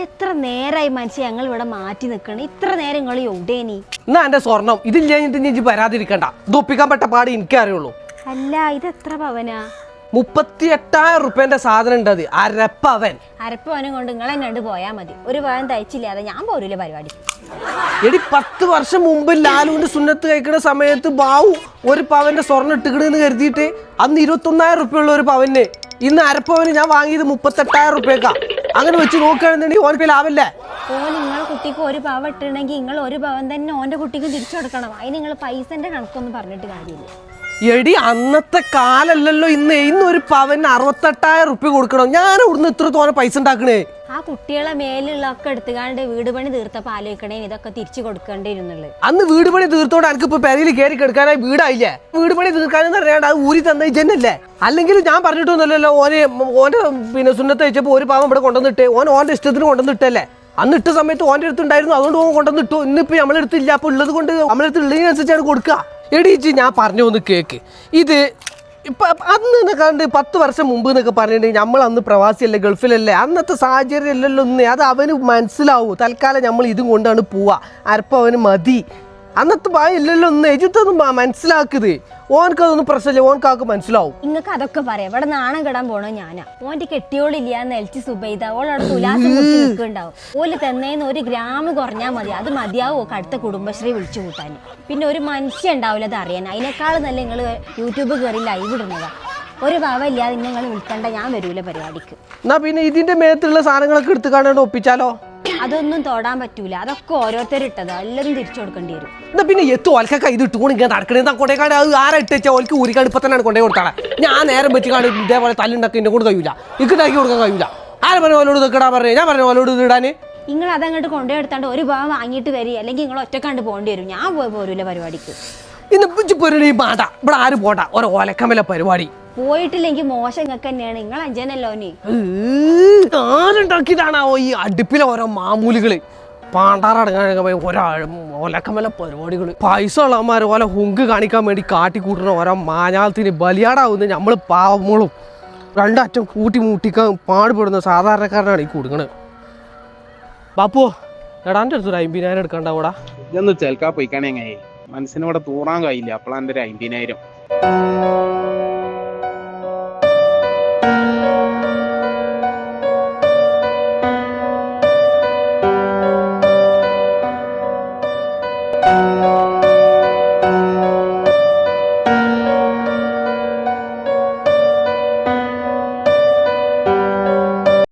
എത്ര നേരായി മനുഷ്യ ഞങ്ങൾ ഇവിടെ മാറ്റി നിൽക്കണം? ഇത്ര നേരം നിങ്ങൾ എവിടേനി എന്നാ എന്റെ സ്വർണം. ഇതില്ലാഞ്ഞിട്ട് ഇനി വരാതിരിക്കണ്ട ഇത് ഒപ്പിക്കാൻ പറ്റ പാട് എനിക്ക് അറിയുള്ളൂ അല്ല ഇത് എത്ര പവനാ? മുപ്പത്തി എട്ടായിരം റുപ്യന്റെ സാധനം ഉണ്ട് അത്. അരപ്പവൻ. അരപ്പവനും കൊണ്ട് നിങ്ങൾ എന്നെ കണ്ട് പോയാൽ മതി. ഒരു പവൻ തയ്ച്ചില്ലാതെ ഞാൻ പോരൂല പരിപാടി? എടി പത്ത് വർഷം മുമ്പ് ലാലുവിന്റെ സുന്നത്ത് കഴിക്കുന്ന സമയത്ത് ബാവു ഒരു പവന്റെ സ്വർണം ഇട്ടുകിടുന്ന് കരുതിയിട്ട് അന്ന് ഇരുപത്തൊന്നായിരം റുപ്യ ഉള്ള ഒരു പവന്. ഇന്ന് അരപ്പവന് ഞാൻ വാങ്ങിയത് മുപ്പത്തെട്ടായിരം റുപ്യക്കാ. അങ്ങനെ വെച്ച് നോക്കുകയാണെന്നുണ്ടെങ്കിൽ ഓനക്ക് ലാഭല്ലേ ഓ നിങ്ങളെ കുട്ടിക്ക് ഒരു പാവം ഇട്ടിട്ടുണ്ടെങ്കിൽ നിങ്ങൾ ഒരു പവൻ തന്നെ ഓന്റെ കുട്ടിക്ക് തിരിച്ചു കൊടുക്കണം. അതിന് നിങ്ങൾ പൈസന്റെ കണക്കൊന്നും പറഞ്ഞിട്ട് കാര്യമില്ല. എടി അന്നത്തെ കാലല്ലല്ലോ ഇന്ന് ഇന്ന് ഒരു പവന് അറുപത്തെട്ടായിരം റുപ്യ കൊടുക്കണം? ഞാൻ ഇവിടുന്ന് ഇത്ര തോനെ പൈസ ഉണ്ടാക്കണേ. ആ കുട്ടികളെ മേലുള്ളതൊക്കെ എടുത്തുകാണ്ട് വീട് പണി തീർത്തപ്പോൾ ആലോചിക്കണേ ഇതൊക്കെ തിരിച്ചു കൊടുക്കേണ്ടിയിരുന്നുള്ളു അന്ന് വീട് പണി തീർത്തോണ്ട് എനിക്ക് ഇപ്പൊ പെരയിൽ കയറി കിടക്കാനായി വീടായില്ലേ? വീട് പണി തീർക്കാനെന്ന് അറിയാണ്ട് അത് ഊരി തന്നെ ജന്നല്ലേ അല്ലെങ്കിൽ ഞാൻ പറഞ്ഞിട്ടൊന്നുമല്ലല്ലോ ഓനെ ഓന്റെ പിന്നെ സുന്നത്ത് വെച്ചപ്പോ ഒരു പാവം ഇവിടെ കൊണ്ടുവന്നിട്ട് ഓൻ ഓന്റെ ഇഷ്ടത്തിന് കൊണ്ടുവന്നിട്ടല്ലേ? അന്ന് ഇട്ട സമയത്ത് ഓന്റെ അടുത്തുണ്ടായിരുന്നു അതുകൊണ്ട് ഓൻ കൊണ്ടുവന്നിട്ടു. ഇന്നിപ്പോ നമ്മളെടുത്തില്ല അപ്പൊ ഉള്ളത് കൊണ്ട് നമ്മളെടുത്ത് ഉള്ളതിനനുസരിച്ചാണ് കൊടുക്കുക. എടീച്ച് ഞാൻ പറഞ്ഞു ഒന്ന് കേക്ക്. ഇത് ഇപ്പൊ അന്ന് കണ്ട് പത്ത് വർഷം മുമ്പ് എന്നൊക്കെ പറഞ്ഞിട്ടുണ്ടെങ്കിൽ നമ്മൾ അന്ന് പ്രവാസിയല്ലേ ഗൾഫിലല്ലേ? അന്നത്തെ സാഹചര്യം അല്ലല്ലോ ഒന്നേ അത് അവന് മനസ്സിലാവൂ. തൽക്കാലം നമ്മൾ ഇതും കൊണ്ടാണ് പോവാ. അരപ്പം അവന് മതി. അന്നത്തെ ഭയം ഇല്ലല്ലോ ഒന്ന് എഴുത്തൊന്നും മനസ്സിലാക്കുന്നത് ഓനക്ക് അതൊന്നും പ്രശ്നമില്ല ഓനക്കാക്ക് മനസ്സിലാവും. നിങ്ങൾക്ക് അതൊക്കെ പറയാം. ഇവിടെ നാണം കെടാൻ പോണോ ഞാനാ. ഓന്റെ കെട്ടിയോളില്ല നെൽച്ചി സുബൈദ. ഓളവിടെ തുലാസ് നിൽക്കുന്നുണ്ടാവും. ഓൽ തന്നേന്ന് ഒരു ഗ്രാം കുറഞ്ഞാൽ മതി. അത് മതിയാവോ അടുത്ത കുടുംബശ്രീ വിളിച്ചു കൂട്ടാൻ പിന്നെ ഒരു മനുഷ്യ ഉണ്ടാവില്ല അത് അറിയാൻ. അതിനേക്കാൾ നല്ല നിങ്ങൾ യൂട്യൂബ് കയറി ലൈവ് ഇടുന്നതാ. ഒരു ഭാവ ഇല്ലാതെ നിങ്ങൾ വിൽക്കണ്ട ഞാൻ വരൂല പരിപാടിക്ക്. എന്നാ പിന്നെ ഇതിന്റെ മേത്തുള്ള സാധനങ്ങളൊക്കെ എടുത്ത് കാണാണ്ട് ഒപ്പിച്ചാലോ? അതൊന്നും തൊടാൻ പറ്റൂല. അതൊക്കെ ഓരോരുത്തർ ഇട്ടതാ. എല്ലാരും തിരിച്ചു കൊടുക്കേണ്ടി വരും. എന്നാ പിന്നെ എത്തു. ഓൽക്കൊക്കെ ഇത് ഇട്ടുകൊണ്ട് ഇങ്ങനെ നടക്കണേ. കൊണ്ടേക്കാട് അത് ആരാ ഇട്ടുവെച്ചാൽ ഓൽക്ക് ഊരിക്കാട് ഇപ്പൊ തന്നെയാണ് കൊണ്ടേ കൊടുത്താളെ. ഞാൻ നേരം വെച്ച് കാണും ഇതേപോലെ തല്ലുണ്ടാക്കി എന്നെ കൊണ്ട് കഴിയൂല. ഉണ്ടാക്കി കൊടുക്കാൻ കഴിയൂല. ആരെ പറഞ്ഞ ഓലോട് നിൽക്കടാ പറഞ്ഞേ? ഞാൻ പറഞ്ഞു ഓലോട് ഇടാന്. നിങ്ങൾ അതങ്ങോട്ട് കൊണ്ടുപോയി എടുത്താണ്ട് ഒരു ഭാവം വാങ്ങിയിട്ട് വരിക. അല്ലെങ്കിൽ നിങ്ങൾ ഒറ്റ കണ്ട് പോകേണ്ടി വരും. ഞാൻ പോയി പോരൂല പരിപാടിക്ക്. ഇന്ന് പൊരുണി മാണ്ട ഇവിടെ ആരും പോണ്ട. ഒരു ഓലക്കമല പരിപാടി. പോയിട്ടില്ലെങ്കിൽ മോശം നിങ്ങൾക്ക് തന്നെയാണ്. നിങ്ങൾ അഞ്ചനല്ലോ നീ ആരുണ്ടാക്കിയതാണാവോ ഈ അടുപ്പിലെ ഓരോ മാമൂലികൾ. പാണ്ടാറടങ്ങാൻ ഓരോ ഒലക്കമല പരിപാടികൾ പൈസ ഉള്ളവന്മാർ ഓല ഹുങ്ക് കാണിക്കാൻ വേണ്ടി കാട്ടിക്കൂട്ടുന്ന ഓരോ മാനാളത്തിന് ബലിയാടാവുന്ന നമ്മൾ പാവങ്ങളും. രണ്ടറ്റം കൂട്ടി മുട്ടിക്കാൻ പാടുപെടുന്ന സാധാരണക്കാരനാണ് ഈ കൊടുക്കണത് ബാപ്പു എടാന്റെ അടുത്തൊരു അമ്പതിനായിരം എടുക്കണ്ടാവൂടാ? ഇതൊന്ന് ചേൽക്കാ പോയിക്കാണേ എങ്ങനെ മനസ്സിന് ഇവിടെ തൂറാൻ കഴിയില്ല. അപ്പോഴാണ് എന്റെ ഒരു അമ്പതിനായിരം. Música